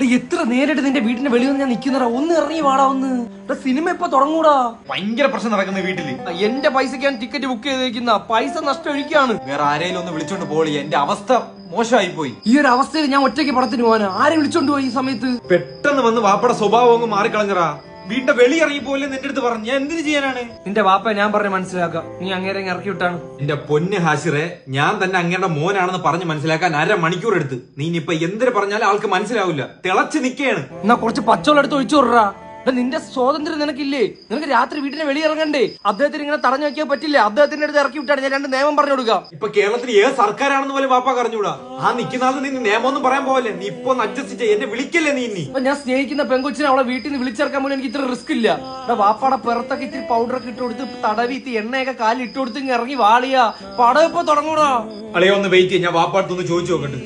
എത്ര നേരിട്ട് നിന്റെ വീടിന്റെ വെളിയിൽ ഞാൻ നിൽക്കുന്നടാ ഒന്ന് ഇറങ്ങി വാടാ ഒന്ന്. സിനിമ ഇപ്പൊ തുടങ്ങൂടാ. ഭയങ്കര പ്രശ്നം നടക്കുന്ന വീട്ടിൽ. എന്റെ പൈസക്ക് ഞാൻ ടിക്കറ്റ് ബുക്ക് ചെയ്തേക്കുന്ന പൈസ നഷ്ടം ഒഴിക്കാണ് വേറെ ആരെങ്കിലും ഒന്ന് വിളിച്ചോണ്ട് പോളി എന്റെ അവസ്ഥ മോശമായി പോയി ഈ ഒരു അവസ്ഥയിൽ ഞാൻ ഒറ്റയ്ക്ക് പടത്തിന് പോവാനാ. ആരെ വിളിച്ചോണ്ട് പോയി ഈ സമയത്ത്? പെട്ടെന്ന് വന്ന് വാപ്പയുടെ സ്വഭാവം അങ്ങ് മാറിക്കളഞ്ഞറാ വീടിന്റെ വെളി ഇറങ്ങി പോലെ നിന്റെ അടുത്ത് പറഞ്ഞു ഞാൻ എന്തിനു ചെയ്യാനാണ്? നിന്റെ വാപ്പ ഞാൻ പറഞ്ഞ് മനസ്സിലാക്കാം. നീ അങ്ങേരെ ഇറക്കി വിട്ടാണ്. നിന്റെ പൊന്ന് ഹാസിറെ ഞാൻ തന്നെ അങ്ങയുടെ മോനാണെന്ന് പറഞ്ഞ് മനസ്സിലാക്കാൻ അര മണിക്കൂർ എടുത്ത്. നീ ഇനിയിപ്പൊ എന്തിനു പറഞ്ഞാലും ആൾക്ക് മനസ്സിലാവില്ല. തിളച്ച് നിക്കയാണ് എന്നാ കുറച്ച് പച്ചവെള്ളം എടുത്ത് ഒഴിച്ചു വിടറാ നിന്റെ സ്വാതന്ത്ര്യം നിനക്കില്ലേ? നിനക്ക് രാത്രി വീട്ടിന് വെളിയിറങ്ങണ്ടേ? അദ്ദേഹത്തിന് ഇങ്ങനെ തടഞ്ഞു വെക്കാൻ പറ്റില്ല. അദ്ദേഹത്തിന്റെ അടുത്ത് ഇറക്കി വിട്ടാണ്. ഞാൻ രണ്ട് നിയമം പറഞ്ഞു കൊടുക്കാം. ഇപ്പൊ കേരളത്തിൽ ഏത് സർക്കാരാണെന്ന് പോലെ വാപ്പ അറിഞ്ഞൂടാ ആ നിക്കുന്ന ആൾ നീ നിയമമൊന്നും പറയാൻ പോവല്ലേ? നീ ഇപ്പൊ അഡ്ജസ്റ്റ് ചെയ്യ. എന്നെ വിളിക്കല്ലേ നീ ഇനി? അപ്പൊ ഞാൻ സ്നേഹിക്കുന്ന പെങ്കൊച്ചിനെ അവളെ വീട്ടിൽ നിന്ന് വിളിച്ചിറക്കാൻ പോലും എനിക്ക് ഇത്ര റിസ്ക് ഇല്ല. വാപ്പാടെ പിറത്തൊക്കെ ഇത്തിരി ഒക്കെ ഇട്ട് കൊടുത്ത് തടവി എണ്ണയൊക്കെ കാലിൽ ഇട്ട് കൊടുത്ത് ഇറങ്ങി വാളിയാ. പടം ഇപ്പൊ തുടങ്ങൂടാ. അളിയോ ഒന്ന് വെയിറ്റ് ചെയ്യാം. ഞാൻ വാപ്പാടത്തൊന്ന് ചോദിച്ചു നോക്കട്ടെ.